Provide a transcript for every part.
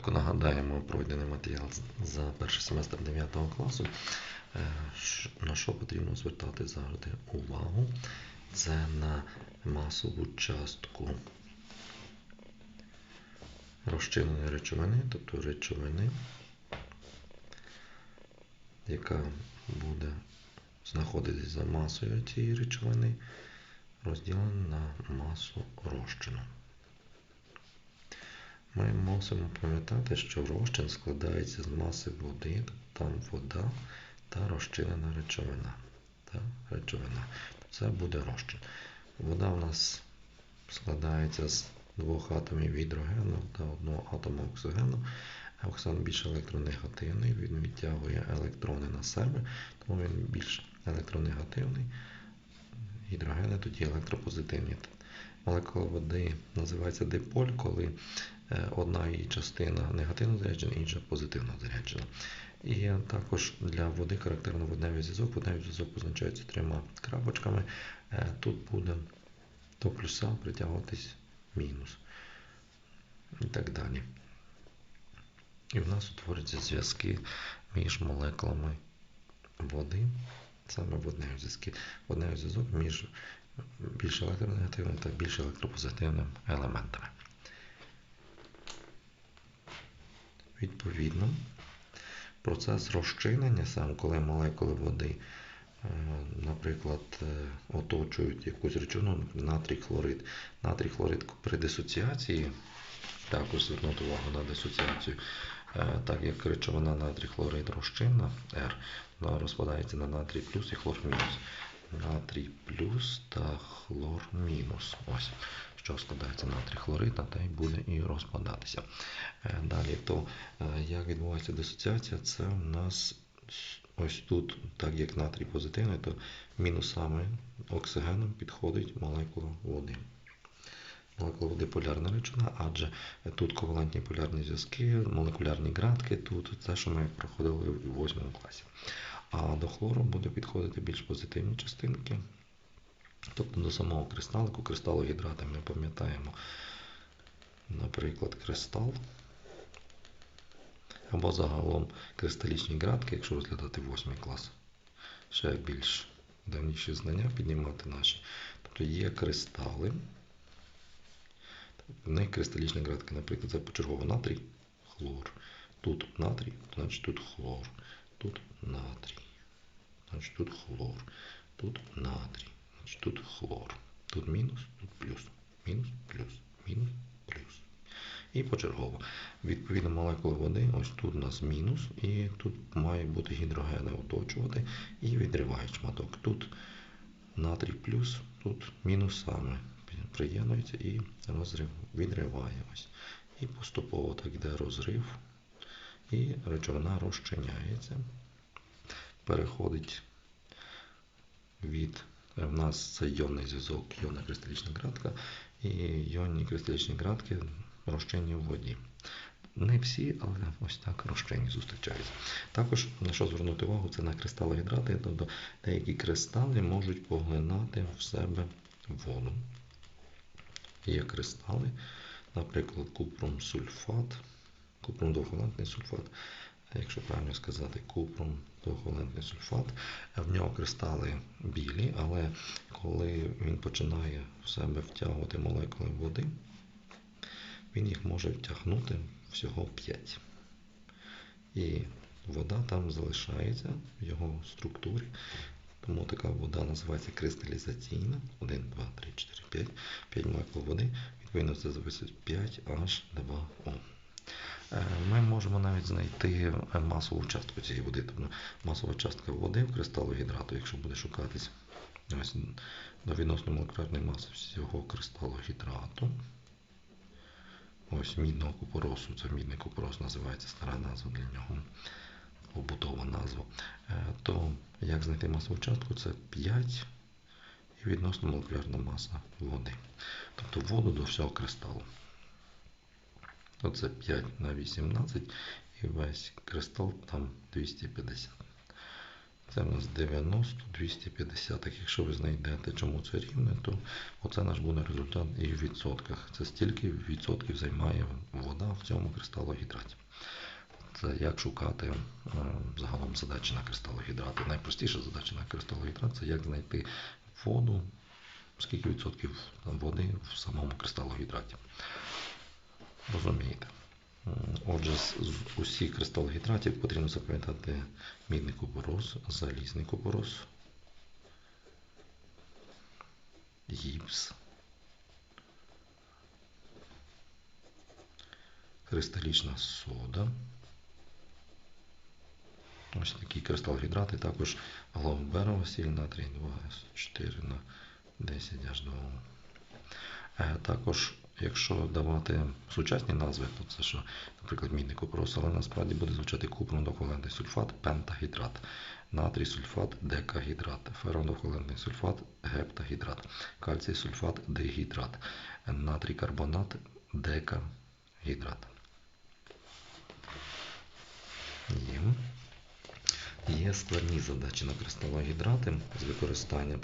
Коротко нагадаємо пройдений матеріал за перший семестр 9 класу. Е, На що потрібно звертати завжди увагу? Це на масову частку розчиненої речовини, тобто речовини, яка буде знаходитись за масою цієї речовини, розділена на масу розчину. Ми мусимо пам'ятати, що розчин складається з маси води, там вода та розчинена речовина. Та речовина. Це буде розчин. Вода в нас складається з двох атомів гідрогену та одного атома оксигену. Оксан більш електронегативний, він відтягує електрони на себе, тому він більш електронегативний. Гідрогени тоді електропозитивні. Молекула води називається диполь, коли одна її частина негативно заряджена, інша позитивно заряджена. І також для води характерно водневий зв'язок. Водневий зв'язок позначається трьома крапочками. Е, Тут буде до плюса притягуватись мінус. І так далі. І в нас утворюються зв'язки між молекулами води, саме водневі зв'язки. Водневий зв'язок між більш електронегативним та більш електропозитивним елементами. Відповідно, процес розчинення, сам коли молекули води, е, наприклад, е, оточують якусь речовину, натрій хлорид. Натрій хлорид при дисоціації, також звернути увагу на дисоціацію, е, так як речовина натрій хлорид розчинна R, вона розпадається на натрій плюс і хлор мінус. Натрій плюс та хлор мінус. Ось що складається натрій хлорид, на те й буде і розпадатися. Е, Далі, то е, як відбувається дисоціація, це в нас ось тут, так як натрій позитивний, то мінусами оксигеном підходить молекула води. Молекула води полярна речовина, адже тут ковалентні полярні зв'язки, молекулярні градки, тут це, що ми проходили в 8 класі. А до хлору буде підходити більш позитивні частинки. Тобто до самого кристалику, кристалогідрати ми пам'ятаємо, наприклад, кристал. Або загалом кристалічні градки, якщо розглядати 8 клас, ще більш давніші знання піднімати наші. Тобто є кристали. В них кристалічні градки, наприклад, це почергово натрій, хлор. Тут натрій, значить тут хлор. Тут натрій. Значить тут хлор. Тут натрій. Значить тут хлор. Тут мінус, тут плюс. Мінус, плюс, мінус, плюс. І почергово. Відповідно, молекули води, ось тут у нас мінус, і тут має бути гідрогени оточувати і відривають шматок. Тут натрій плюс, тут мінус саме приєднується і розрив відриває ось. І поступово так йде розрив, і речовина розчиняється, переходить від е, в нас це йонний зв'язок, йонна кристалічна градка, і йонні кристалічні градки розчинні в воді. Не всі, але ось так розчинні зустрічаються. Також на що звернути увагу, це на кристалогідрати, тобто деякі кристали можуть поглинати в себе воду. Є кристали, наприклад, купрум сульфат, купрум двохвалентний сульфат, якщо правильно сказати, купрум двохвалентний сульфат. В нього кристали білі, але коли він починає в себе втягувати молекули води, він їх може втягнути всього 5. І вода там залишається в його структурі. Тому така вода називається кристалізаційна. 1, 2, 3, 4, 5. 5 молекул води. Відповідно, це записують 5H2O. Е, Ми можемо навіть знайти масову частку цієї води. Тобто масова частка води в кристалогідрату, якщо буде шукатись ось до відносно молекулярної маси всього кристалогідрату. Ось мідного купоросу, це мідний купорос називається стара назва для нього, побутова назва. Е, То як знайти масову частку? Це 5 і відносно молекулярна маса води. Тобто воду до всього кристалу. Оце 5 на 18 і весь кристал там 250. Це в нас 90, 250. Так якщо ви знайдете, чому це рівне, то оце наш буде результат і в відсотках. Це стільки відсотків займає вода в цьому кристалогідраті. Це як шукати е, загалом задачі на кристалогідрати. Найпростіша задача на кристалогідрат це як знайти воду, скільки відсотків води в самому кристалогідраті. Розумієте? Отже, з усіх кристалогідратів потрібно запам'ятати мідний купорос, залізний купорос, гіпс, кристалічна сода. Ось такі кристалогідрати, також главберова сіль натрій 24 на 10 H2O. Е, Також, якщо давати сучасні назви, то це що, наприклад, мідний купрос, але насправді буде звучати купрондохолентний сульфат, пентагідрат, натрій сульфат, декагідрат, феррондохолентний сульфат, гептагідрат, кальцій сульфат, дигідрат, натрій карбонат, декагідрат. Є. Є складні задачі на кристалогідрати з використанням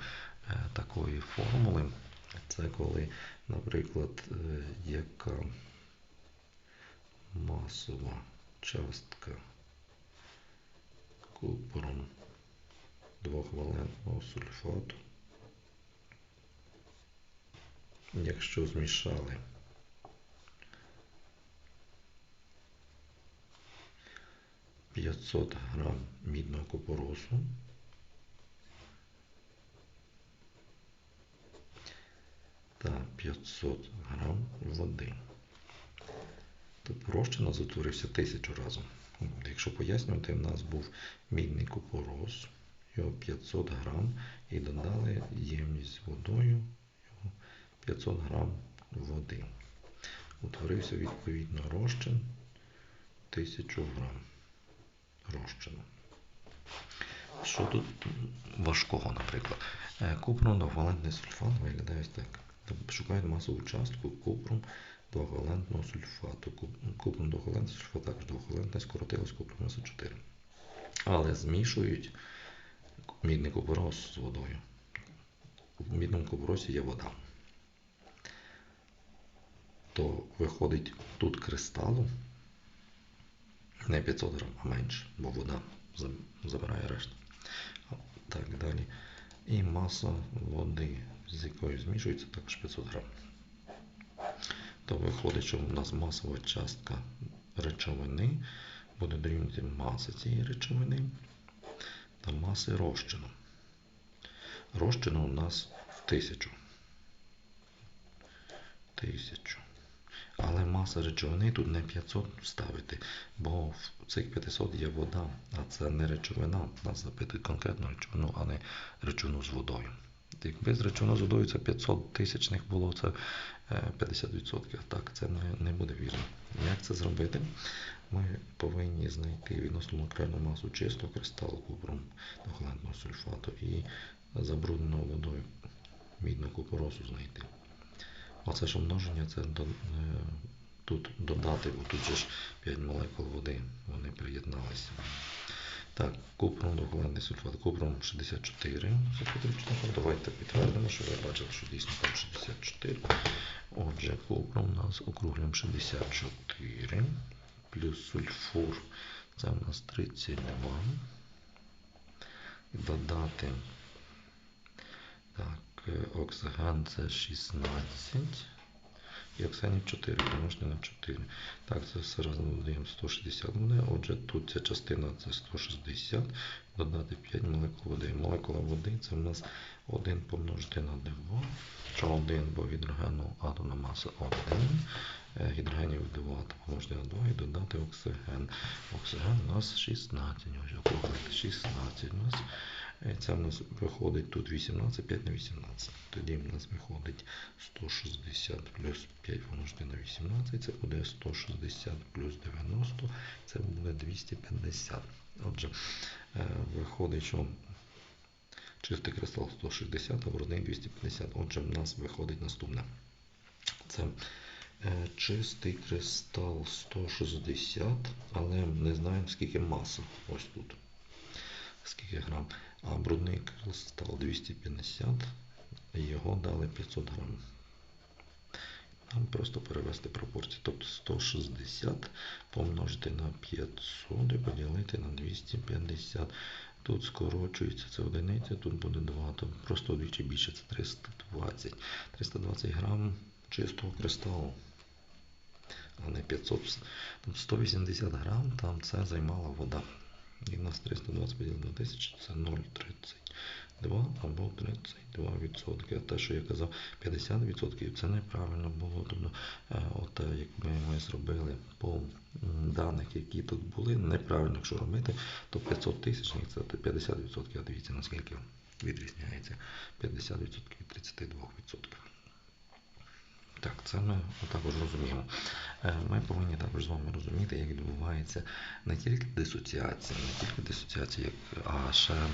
е, такої формули. Це коли, наприклад, е, яка масова частка купором двохвалентного сульфату, якщо змішали п'ятсот грам мідного купоросу та 500 грам води. То розчин затворився тисячу разом. Якщо пояснювати, в нас був мідний купорос, його 500 грам, і додали ємність водою його 500 грам води. Утворився відповідно розчин 1000 грам розчину. Що тут важкого, наприклад? Е, Купром двохвалентний сульфат виглядає ось так. Шукають масову частку купром двохвалентного сульфату. Куп- Купром двохвалентний сульфат також двохвалентний, скоротилось купром 4. Але змішують мідний купорос з водою. В мідному купоросі є вода. То виходить тут кристалу не 500 грам, а менше, бо вода забирає решту. Так далі. І маса води, з якою змішується, також 500 грам. То виходить, що у нас масова частка речовини буде дорівнювати маси цієї речовини та маси розчину. Розчину у нас в тисячу. Тисячу. Але маса речовини тут не 500 ставити, бо в цих 500 є вода, а це не речовина. Нас запитують конкретну речовину, а не речовину з водою. Якби з речовиною з водою це 500 тисячних було, це е, 50%. Так, це не, не буде вірно. Як це зробити? Ми повинні знайти відносно молекулярну масу чистого кристалу купром двохвалентного сульфату і забрудненого водою мідного купоросу знайти. Оце ж умноження, це до, е, тут додати, бо тут же ж 5 молекул води, вони приєдналися. Так, купром двохвалентний сульфат, купром 64. запитую, Давайте підтвердимо, що ви бачили, що дійсно там 64. Отже, купром у нас округлюємо 64. Плюс сульфур, це у нас 32. Додати так, е, оксиген це 16. І Оксані 4 помножити на 4. Так, це все разом додаємо 160 буде. Отже, тут ця частина це 160. Додати 5 молекул води. Молекула води це в нас 1 помножити на 2. Що 1, бо гідрогену атомна маса 1. Е, Гідрогенів 2 помножити на 2 і додати оксиген. Оксиген у нас 16. Ось округлити 16 у нас. Це в нас виходить тут 18, 5 на 18. Тоді в нас виходить 160 плюс 5 помножити на 18, це буде 160 плюс 90, це буде 250. Отже, е, виходить, що чистий кристал 160, а брудний 250. Отже, в нас виходить наступне. Це чистий кристал 160, але не знаємо скільки маса ось тут. скільки грам, а брудний кил став 250, його дали 500 грам. Нам просто перевести пропорції. Тобто 160 помножити на 500 і поділити на 250. Тут скорочується це одиниця, тут буде 2, то просто вдвічі більше, це 320. 320 грам чистого кристалу, а не 500. 180 грам, там це займала вода. І в нас 320 поділити на 1000 це 0,32 або 32%. А те, що я казав, 50% це неправильно було. Тобто, е, от е, як ми, зробили по даних, які тут були, неправильно, якщо робити, то 500 тисячних це 50%. А дивіться, наскільки відрізняється 50% від 32%. Так, це ми також розуміємо. Е, Ми повинні також з вами розуміти, як відбувається не тільки дисоціація, не тільки дисоціація, а ще е,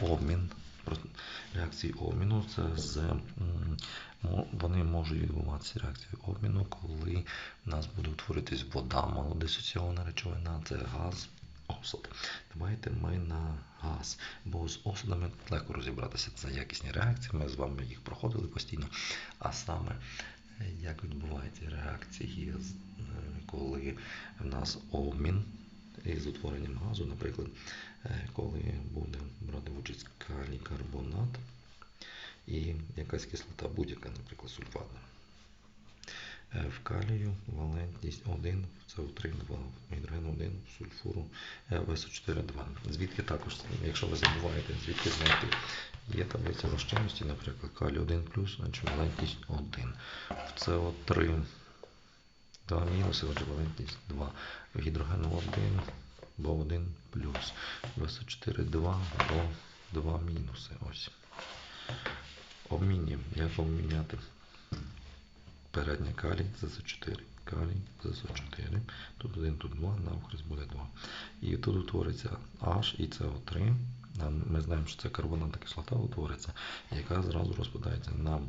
обмін, реакції обміну. Це з, вони можуть відбуватися реакції обміну, коли в нас буде утворитись вода, малодисоційована речовина, це газ. Осад. Давайте ми на газ, бо з осадами легко розібратися. Це якісні реакції, ми з вами їх проходили постійно. А саме як відбуваються реакції, е, коли в нас обмін із утворенням газу, наприклад, е, коли буде брати участь калій карбонат і якась кислота будь-яка, наприклад, сульфатна. Е, В калію валентність 1, СО3 2, гідроген 1, сульфуру е, ВСО4 2. Звідки також, якщо ви забуваєте, звідки знайти? Є таблиця розчинності, наприклад, калій 1 плюс, значить валентність 1. В СО3 2 мінуси, отже валентність 2. В гідрогену 1, бо 1 плюс. ВСО4 2, бо 2 мінуси. Ось. Обмінюємо. Як обміняти? Передня калій, ЗС4, калій, ЗСО4, тут 1, тут 2, навхрест буде 2. І тут утвориться H і СО3. Ми знаємо, що це карбонатна кислота утвориться, яка зразу розпадається на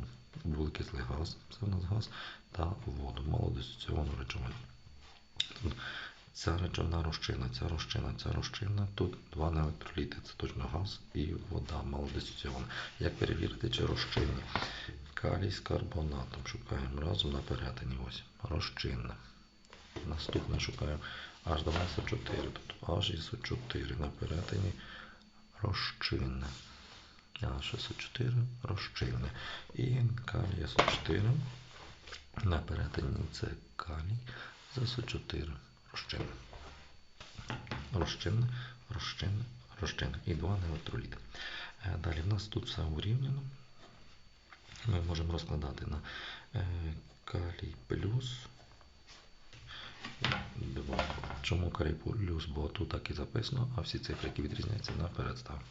вуглекислий газ, це у нас газ, та воду, малодисоційовану речовину. Ця речовина розчина, ця розчина, ця розчина. Тут два електроліти, це точно газ і вода малодисоційована. Як перевірити, чи розчинні? Калій з карбонатом шукаємо разом на перетині. Ось розчинна. Наступне шукаємо H2SO4, тобто H4 на перетині розчинне. H4 розчинне. І калій СО4 на перетині це калій з СО4 розчинне. Розчинне, розчинне, розчинне. І два електроліти. Е, Далі в нас тут все урівняно. Ми можемо розкладати на е, калій плюс 2. Чому калій плюс? Бо тут так і записано, а всі цифри, які відрізняються, наперед ставимо.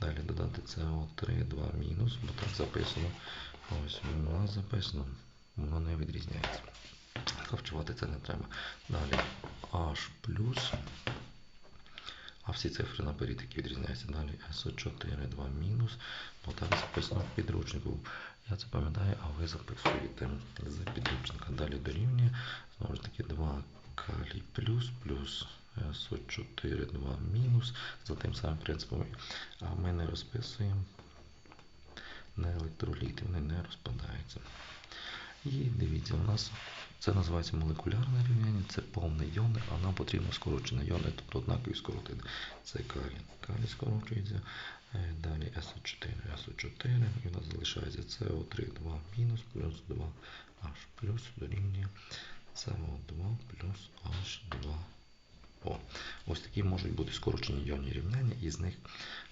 Далі додати СО3, 2 мінус, бо так записано. Ось нас записано, воно не відрізняється. Хавчувати це не треба. Далі H. А всі цифри наперед, які відрізняються. Далі СО4, 2 мінус, бо так записано в підручнику. Я це пам'ятаю, а ви записуєте з підручника. Далі дорівнює. Знову ж таки, 2 калій плюс, плюс СО4, 2 мінус. За тим самим принципом. А ми не розписуємо на електроліти, вони не розпадаються. І дивіться, у нас це називається молекулярне рівняння, це повне йони, а нам потрібно скорочене йони, тобто однакові скоротити. Це калій. Калій скорочується. Е, Далі СО4, СО4, і у нас залишається СО3, 2 мінус, плюс 2 H плюс дорівнює СО2 плюс H2. О, ось такі можуть бути скорочені йонні рівняння, і з них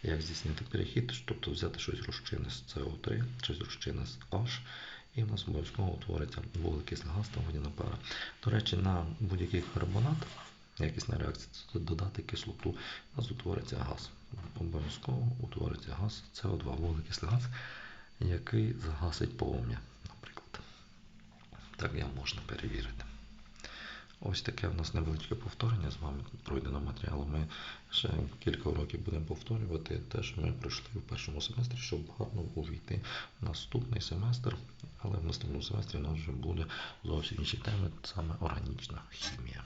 як здійснити перехід, тобто взяти щось розчинне з СО3, щось розчинне з H, і в нас обов'язково утвориться вуглекислий газ та водяна пара. До речі, на будь-який карбонат, якісна реакція, це додати кислоту, у нас утвориться газ. Обов'язково утвориться газ СО2, вуглекислий газ, який загасить полум'я, наприклад. Так я можна перевірити. Ось таке в нас невеличке повторення з вами пройдено матеріалу. Ми ще кілька уроків будемо повторювати те, що ми пройшли в першому семестрі, щоб гарно увійти в наступний семестр. Але в наступному семестрі у нас вже буде зовсім інші теми, саме органічна хімія.